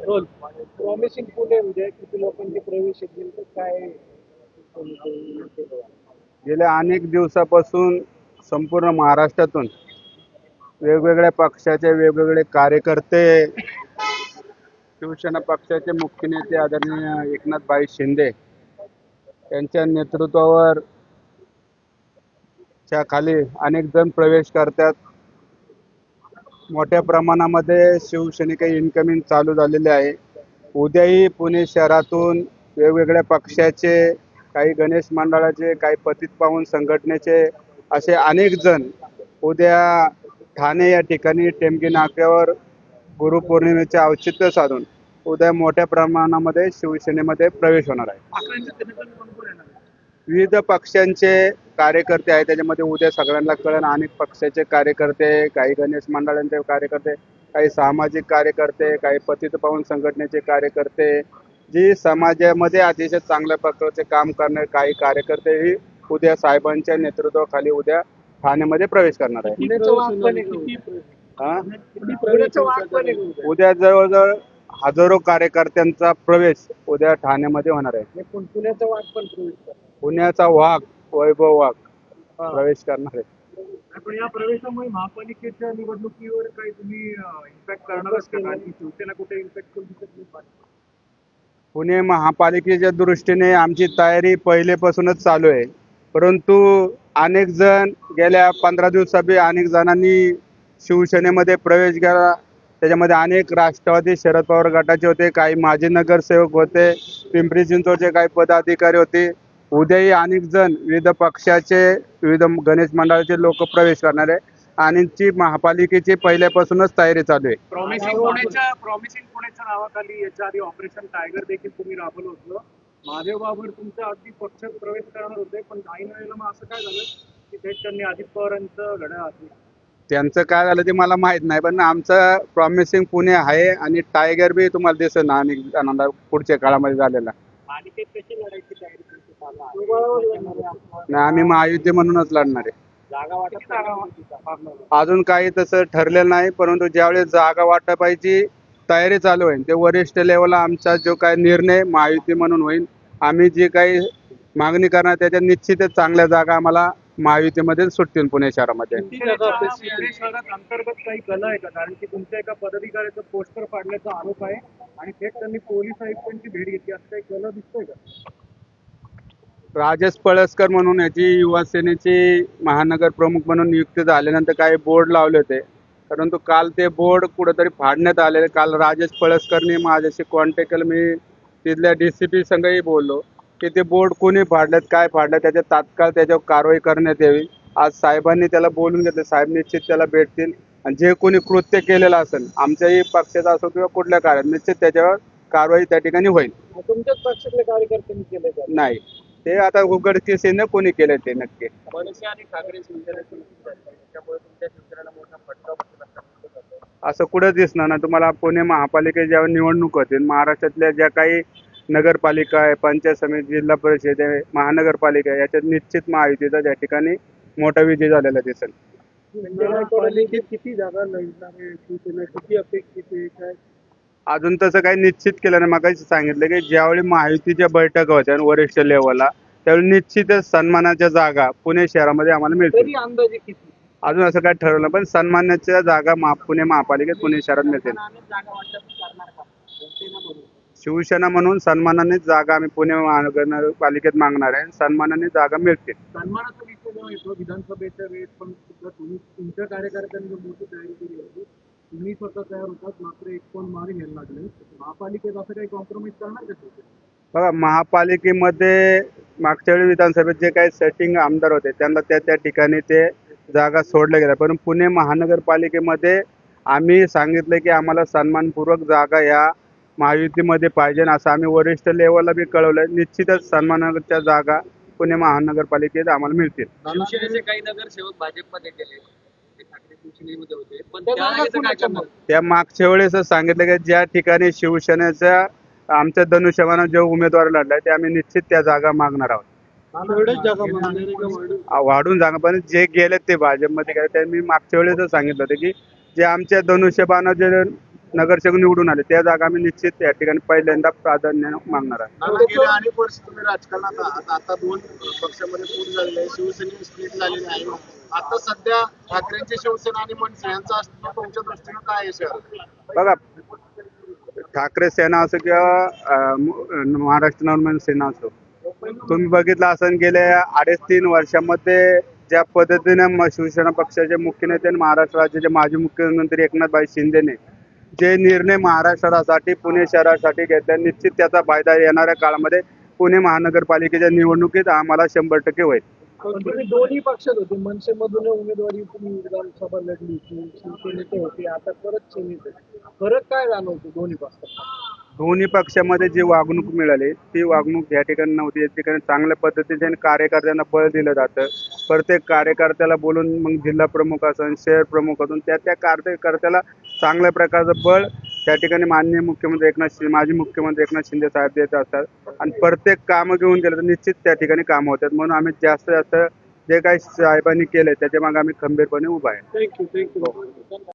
Role promising Pune उद्या किती लोकांचे प्रवेश येतील तर काय गेल्या अनेक दिवसापासून संपूर्ण महाराष्ट्रातून वेगवेगळ्या पक्षाचे वेगवेगळे कार्यकर्ते शिवसेना पक्षाचे मुख्य नेते आदरणीय एकनाथभाई शिंदे यांच्या नेतृत्वावर च्या खाली अनेक जण प्रवेश करतात. मोठ्या प्रमाणामध्ये शिवसैनिक इन्कमिंग चालू झालेले आहे. उद्याही पुणे शहरातून वेगवेगळ्या पक्षाचे काही गणेश मंडळाचे काही पतित पाहून संघटनेचे असे अनेक जण उद्या ठाणे या ठिकाणी टेमकी नाक्यावर गुरुपौर्णिमेचे औचित्य साधून उद्या मोठ्या प्रमाणामध्ये शिवसेनेमध्ये प्रवेश होणार आहे. विविध पक्षांचे कार्यकर्ते आहेत. त्याच्यामध्ये उद्या सगळ्यांना कळण अनेक पक्षाचे कार्यकर्ते काही गणेश मंडळांचे कार्यकर्ते काही सामाजिक कार्यकर्ते काही पतित पावन संघटनेचे कार्यकर्ते. जी समाजामध्ये अतिशय चांगल्या प्रकारचे काम करणारे काही कार्यकर्तेही उद्या साहेबांच्या नेतृत्वाखाली उद्या ठाण्यामध्ये प्रवेश करणार आहे हा? उद्या. उद्या जवळजवळ हजारो कार्यकर्त्यांचा प्रवेश उद्या ठाण्यामध्ये होणार आहे. हे पण पुण्याचं वाघ पण प्रवेश. पुण्याचा वाघ वैभव वाघ प्रवेश करणार आहे. पण या प्रवेशामुळे महापालिकेच्या निवडणुकीवर काही तुम्ही इम्पॅक्ट करणार का? शिवसेना कुठे इम्पॅक्ट करू शकत नाही? पुणे महापालिकेच्या दृष्टीने आमची तयारी पहिलेपासूनच चालू आहे. परंतु अनेक जण गेल्या पंधरा दिवसापूर्वी अनेक जणांनी शिवसेनेमध्ये प्रवेश केला. त्याच्यामध्ये अनेक राष्ट्रवादी शरद पवार गटाचे होते काही माजी नगरसेवक होते पिंपरी चिंचवडचे काही पदाधिकारी होते. उद्याही अनेक जण विविध पक्षाचे विविध गणेश मंडळाचे लोक प्रवेश करणार आहे. आणि ची महापालिकेची पहिल्यापासूनच तयारी चालू आहे. प्रॉमिसिंग पुण्याच्या प्रॉमिसिंग पुण्याच्या नावाखाली याच्या आधी ऑपरेशन टायगर देखील तुम्ही राबवलं होतं. महादेव बाबर तुमचा अगदी पक्षात प्रवेश करणार होते पण काही वेळेला मग असं काय झालं की थेट त्यांनी अजित पवारांचं घड्याळ त्यांचं काय झालं ते मला माहीत नाही पण आमचं प्रॉमिसिंग पुणे आहे आणि टायगर बी तुम्हाला दिसेल ना जणांना पुढच्या काळामध्ये झालेला. मालिकेत कशी लढायची तयारी तुमची चालू आहे? तुळजाभवानीवर लढणार आहे आपण. आणि आम्ही महायुती म्हणूनच लढणार आहे जागा वाटप करणार. अजून काही तसं ठरलेलं नाही परंतु ज्यावेळेस जागा वाटपायची तयारी चालू होईल ते वरिष्ठ लेवलला आमचा जो काही निर्णय महायुती म्हणून होईल आम्ही जी काही मागणी करणार त्याच्या निश्चितच चांगल्या जागा आम्हाला महायुतीमध्ये सुटतील पुणे शहरामध्ये अंतर्गत काही कला आहे का कारण की तुमच्या एका पदाधिकाऱ्याचं पोस्टर फाडल्याचा आरोप आहे आणि थेट त्यांनी पोलीस आयुक्तांची भेट घेतली. असं काही कला दिसतोय का? राजेश पळसकर म्हणून याची युवासेनेची महानगर प्रमुख म्हणून नियुक्ती झाल्यानंतर काही बोर्ड लावले होते. परंतु काल ते बोर्ड कुठेतरी फाडण्यात आलेले. काल राजेश पळसकरने माझ्याशी कॉन्टॅक्ट केलं. मी तिथल्या डी सी पी संघही बोललो. की ते बोर्ड कोणी फाडलेत काय फाडलं त्याच्या तात्काळ त्याच्यावर कारवाई करण्यात यावी. आज साहेबांनी त्याला बोलून घेतलं. साहेब निश्चित त्याला भेटतील. आणि जे कोणी कृत्य केलेलं असेल आमच्याही पक्षाचा असो किंवा कुठल्या कार्यात निश्चित त्याच्यावर कारवाई त्या ठिकाणी होईल. तुमच्याच पक्षातल्या कार्यकर्त्यांनी केलं का? नाही. ते आता उघडकीसेने कोणी केलं ते नक्की. मनसे आणि ठाकरे असं कुठं दिसणार ना तुम्हाला पुणे महापालिकेत जेव्हा निवडणूक होतील महाराष्ट्रातल्या ज्या काही नगरपालिका आहे पंचायत समिती जिल्हा परिषद आहे महानगरपालिका आहे याच्यात निश्चित महायुतीचा त्या ठिकाणी मोठा विजय झालेला दिसेल. महापालिकेत किती जागा लढणार आहे शिवसेना किती अपेक्षित आहे काय? अजून तसं काही निश्चित केलं नाही. मग सांगितलं की ज्यावेळी महायुतीच्या बैठका होत्या वरिष्ठ लेवलला त्यावेळी निश्चितच सन्मानाच्या जागा पुणे शहरामध्ये आम्हाला मिळतील. तरी अंदाजे किती? अजून असं काय ठरवलं पण सन्मानाच्या जागा महा पुणे महापालिकेत पुणे शहरात मिळतील. सन्मानाने जागा वाटप करणार का? शिवसेना म्हणून. शिवसेना म्हणून सन्मानाने जागा आम्ही पुणे महानगरपालिकेत मागणार आहे सन्मानाने जागा मिळतील. सन्मानाचा लोकसभा जेव्हा येतो विधानसभेच्या वेळेस पण सुद्धा तुम्ही तुमच्या कार्यकर्त्यांनी मोठी तयारी केली होती तुम्ही स्वतः तयार होतात मात्र एक पण मार घ्यायला लागले महापालिकेत असं काही कॉम्प्रोमाइज करणार का बघा महापालिकेमध्ये मागच्या वेळी विधानसभेत जे काही सेटिंग आमदार होते त्यांना त्या त्या ठिकाणी ते जागा सोडल्या गेल्या. पण पुणे महानगरपालिकेमध्ये आम्ही सांगितलं की आम्हाला सन्मानपूर्वक जागा या महायुतीमध्ये पाहिजे असं आम्ही वरिष्ठ लेवलला बी कळवलं निश्चितच सन्मानाच्या जागा पुणे महानगरपालिकेत आम्हाला मिळतील. शिवसेनेचे काही नगरसेवक भाजपमध्ये गेले. ते ठाकरे शिवसेनेमध्ये होते. पण त्या काय करणार? मागच्या वेळेसच सांगितलं की ज्या ठिकाणी शिवसेनेच्या आमच्या धनुष्यमानं जो उमेदवार लढलाय ते आम्ही निश्चित त्या जागा मागणार आहोत. एवढेच जागा मागणार आहे का वाढून? आ- वाढून जागा पण जे गेले ते भाजपमध्ये गेले ते मी मागच्या वेळेसच सांगितलं होतं की जे आमच्या धनुष्यबानं जे नगरसेवक निवडून आले. त्या जागा आम्ही निश्चित या ठिकाणी पहिल्यांदा प्राधान्य मागणार आहे. अनेक वर्ष तुम्ही राजकारणात आहात आता दोन पक्षामध्ये फूट झालेले आहे. शिवसेने स्प्लिट झालेली आहे. आता सध्या ठाकरेंची शिवसेना आणि मनसे यांचं अस्तित्व तुमच्या दृष्टीनं काय आहे बघा ठाकरे सेना असो किंवा महाराष्ट्र नवनिर्माण सेना असो तुम्ही बघितलं असं गेल्या अडीच तीन वर्षामध्ये ज्या पद्धतीने शिवसेना पक्षाचे मुख्य नेते आणि महाराष्ट्र राज्याचे माजी मुख्यमंत्री एकनाथभाई शिंदेने जे निर्णय महाराष्ट्रासाठी पुणे शहरासाठी घेतले निश्चित त्याचा फायदा येणाऱ्या काळामध्ये पुणे महानगरपालिकेच्या निवडणुकीत आम्हाला शंभर टक्के होईल. तुम्ही दोन्ही पक्षात होते. मनसेमधून उमेदवारी तुम्ही विधानसभा लढली होती शिवसेनेचे होते आता परत सेनेचे फरक काय जाणवतो दोन्ही पक्षात? दोन्ही पक्षामध्ये जी वागणूक मिळाली ती वागणूक या ठिकाणी नव्हती. या ठिकाणी चांगल्या पद्धतीने कार्यकर्त्यांना बळ दिलं जातं. प्रत्येक कार्यकर्त्याला बोलून मग जिल्हा प्रमुख असून शहर प्रमुख असून त्या त्या कार्यकर्त्याला चांगल्या प्रकारचं बळ त्या ठिकाणी माननीय मुख्यमंत्री एकनाथ शिंदे माजी मुख्यमंत्री एकनाथ शिंदे साहेब देत असतात. आणि प्रत्येक कामं घेऊन गेलं तर निश्चित त्या ठिकाणी कामं होतात. म्हणून आम्ही जास्त जास्त जे काही साहेबांनी केलंय त्याच्यामागे आम्ही खंबीरपणे उभा आहे. Thank you thank you